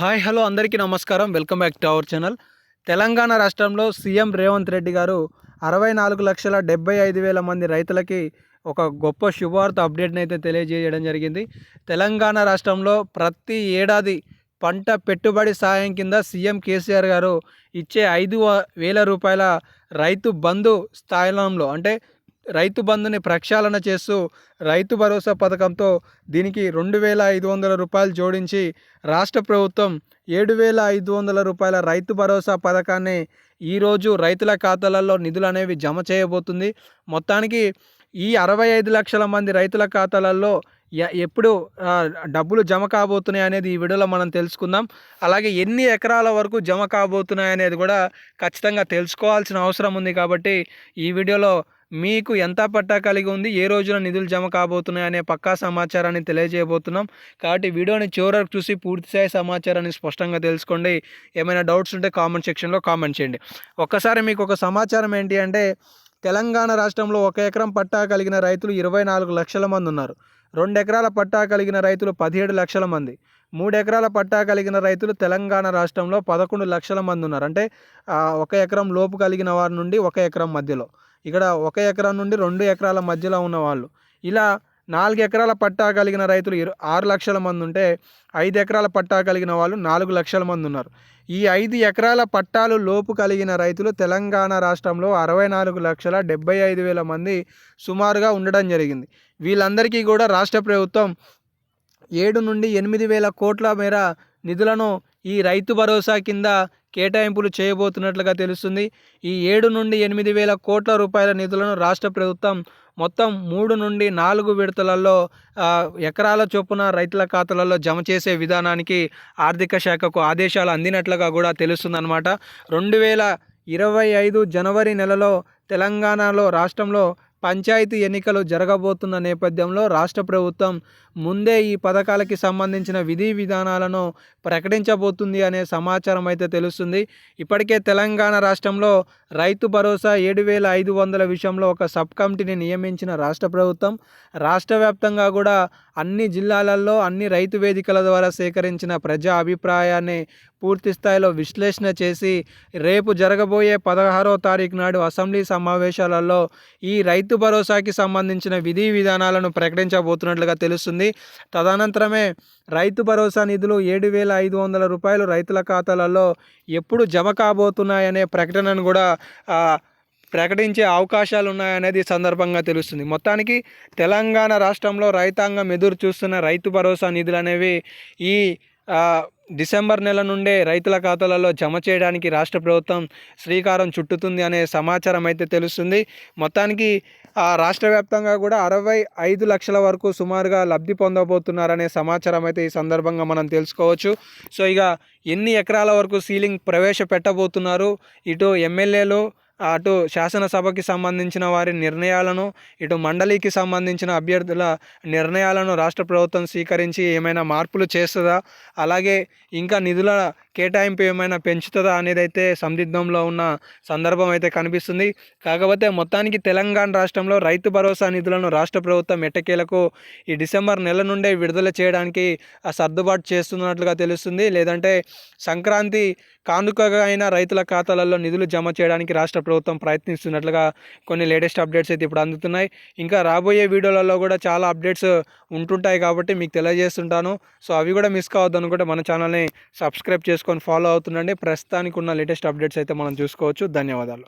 Hi hello అందరికీ నమస్కారం. Welcome back to our channel. Telangana రాష్ట్రంలో సీఎం రేవంత్ రెడ్డి గారు అరవై నాలుగు లక్షల డెబ్బై ఐదు వేల మంది రైతులకి ఒక గొప్ప శుభవార్త అప్డేట్ని అయితే తెలియజేయడం జరిగింది. తెలంగాణ రాష్ట్రంలో ప్రతి ఏడాది పంట పెట్టుబడి సాయం కింద సీఎం కేసీఆర్ గారు ఇచ్చే ఐదు వేల రూపాయల రైతు బంధు స్థాయిలంలో అంటే రైతు బంధుని ప్రక్షాళన చేస్తూ రైతు భరోసా పథకంతో దీనికి రెండు వేల ఐదు వందల రూపాయలు జోడించి రాష్ట్ర ప్రభుత్వం ఏడు వేల ఐదు వందల రూపాయల రైతు భరోసా పథకాన్ని ఈరోజు రైతుల ఖాతాలలో నిధులు అనేవి జమ చేయబోతుంది. మొత్తానికి ఈ అరవై ఐదు లక్షల మంది రైతుల ఖాతాలలో ఎప్పుడు డబ్బులు జమ కాబోతున్నాయి అనేది ఈ వీడియోలో మనం తెలుసుకుందాం. అలాగే ఎన్ని ఎకరాల వరకు జమ కాబోతున్నాయి అనేది కూడా ఖచ్చితంగా తెలుసుకోవాల్సిన అవసరం ఉంది కాబట్టి ఈ వీడియోలో మీకు ఎంత పట్టా కలిగి ఉంది ఏ రోజున నిధులు జమ కాబోతున్నాయి అనే పక్కా సమాచారాన్ని తెలియజేయబోతున్నాం. కాబట్టి వీడియోని చివరకు చూసి పూర్తిస్థాయి సమాచారాన్ని స్పష్టంగా తెలుసుకోండి. ఏమైనా డౌట్స్ ఉంటే కామెంట్ సెక్షన్లో కామెంట్ చేయండి. ఒక్కసారి మీకు ఒక సమాచారం ఏంటి అంటే తెలంగాణ రాష్ట్రంలో ఒక ఎకరం పట్టా కలిగిన రైతులు ఇరవై నాలుగు లక్షల మంది ఉన్నారు. రెండు ఎకరాల పట్టా కలిగిన రైతులు పదిహేడు లక్షల మంది. మూడు ఎకరాల పట్టా కలిగిన రైతులు తెలంగాణ రాష్ట్రంలో పదకొండు లక్షల మంది ఉన్నారు. అంటే ఒక ఎకరం లోపు కలిగిన వారి నుండి ఒక ఎకరం మధ్యలో. ఇక్కడ ఒక ఎకరం నుండి రెండు ఎకరాల మధ్యలో ఉన్న వాళ్ళు ఇలా నాలుగు ఎకరాల పట్టా కలిగిన రైతులు ఆరు లక్షల మంది ఉంటే ఐదు ఎకరాల పట్టా కలిగిన వాళ్ళు నాలుగు లక్షల మంది ఉన్నారు. ఈ ఐదు ఎకరాల పట్టాలు లోపు కలిగిన రైతులు తెలంగాణ రాష్ట్రంలో అరవై నాలుగు లక్షల డెబ్బై ఐదు వేల మంది సుమారుగా ఉండడం జరిగింది. వీళ్ళందరికీ కూడా రాష్ట్ర ప్రభుత్వం ఏడు నుండి ఎనిమిది వేల కోట్ల మేర నిధులను ఈ రైతు భరోసా కింద కేటాయింపులు చేయబోతున్నట్లుగా తెలుస్తుంది. ఈ ఏడు నుండి ఎనిమిది వేల కోట్ల రూపాయల నిధులను రాష్ట్ర ప్రభుత్వం మొత్తం మూడు నుండి నాలుగు విడతలలో ఎకరాల చొప్పున రైతుల ఖాతాలలో జమ చేసే విధానానికి ఆర్థిక శాఖకు ఆదేశాలు అందినట్లుగా కూడా తెలుస్తుందన్నమాట. రెండు వేల ఇరవై ఐదు జనవరి నెలలో తెలంగాణలో రాష్ట్రంలో పంచాయతీ ఎన్నికలు జరగబోతున్న నేపథ్యంలో రాష్ట్ర ప్రభుత్వం ముందే ఈ పథకాలకి సంబంధించిన విధి విధానాలను ప్రకటించబోతుంది అనే సమాచారం అయితే తెలుస్తుంది. ఇప్పటికే తెలంగాణ రాష్ట్రంలో రైతు భరోసా ఏడు వేల ఐదు వందల విషయంలో ఒక సబ్ కమిటీని నియమించిన రాష్ట్ర ప్రభుత్వం రాష్ట్ర వ్యాప్తంగా కూడా అన్ని జిల్లాలలో అన్ని రైతు వేదికల ద్వారా సేకరించిన ప్రజా అభిప్రాయాన్ని పూర్తి స్థాయిలో విశ్లేషణ చేసి రేపు జరగబోయే పదహారో తారీఖు నాడు అసెంబ్లీ సమావేశాలలో ఈ రైతు రైతు భరోసాకి సంబంధించిన విధి విధానాలను ప్రకటించబోతున్నట్లుగా తెలుస్తుంది. తదనంతరమే రైతు భరోసా నిధులు ఏడు వేల ఐదు వందల రూపాయలు రైతుల ఖాతాలలో ఎప్పుడు జమ కాబోతున్నాయనే ప్రకటనను కూడా ప్రకటించే అవకాశాలు ఉన్నాయనేది సందర్భంగా తెలుస్తుంది. మొత్తానికి తెలంగాణ రాష్ట్రంలో రైతాంగం ఎదురు చూస్తున్న రైతు భరోసా నిధులు అనేవి ఈ డిసెంబర్ నెల నుండే రైతుల ఖాతాలలో జమ చేయడానికి రాష్ట్ర ప్రభుత్వం శ్రీకారం చుట్టుతుంది అనే సమాచారం అయితే తెలుస్తుంది. మొత్తానికి రాష్ట్ర వ్యాప్తంగా కూడా అరవై ఐదు లక్షల వరకు సుమారుగా లబ్ధి పొందబోతున్నారనే సమాచారం అయితే ఈ సందర్భంగా మనం తెలుసుకోవచ్చు. సో ఇక ఎన్ని ఎకరాల వరకు సీలింగ్ ప్రవేశపెట్టబోతున్నారు? ఇటు ఎమ్మెల్యేలు అటు శాసనసభకి సంబంధించిన వారి నిర్ణయాలను ఇటు మండలికి సంబంధించిన అభ్యర్థుల నిర్ణయాలను రాష్ట్ర ప్రభుత్వం స్వీకరించి ఏమైనా మార్పులు చేస్తుందా? అలాగే ఇంకా నిధుల కేటాయింపు ఏమైనా పెంచుతుందా అనేది అయితే సందిగ్ధంలో ఉన్న సందర్భం అయితే కనిపిస్తుంది. కాకపోతే మొత్తానికి తెలంగాణ రాష్ట్రంలో రైతు భరోసా నిధులను రాష్ట్ర ప్రభుత్వం ఎట్టకేలకు ఈ డిసెంబర్ నెల నుండే విడుదల చేయడానికి సర్దుబాటు చేస్తున్నట్లుగా తెలుస్తుంది. లేదంటే సంక్రాంతి కానుకగా అయిన రైతుల ఖాతాలలో నిధులు జమ చేయడానికి రాష్ట్ర ప్రభుత్వం ప్రయత్నిస్తున్నట్లుగా కొన్ని లేటెస్ట్ అప్డేట్స్ అయితే ఇప్పుడు అందుతున్నాయి. ఇంకా రాబోయే వీడియోలలో కూడా చాలా అప్డేట్స్ ఉంటుంటాయి కాబట్టి మీకు తెలియజేస్తుంటాను. సో అవి కూడా మిస్ కావద్దు అనుకుంటే మన ఛానల్ని సబ్స్క్రైబ్ చేసుకొని ఫాలో అవుతుండండి. ప్రస్తుతానికి ఉన్న లేటెస్ట్ అప్డేట్స్ అయితే మనం చూసుకోవచ్చు. ధన్యవాదాలు.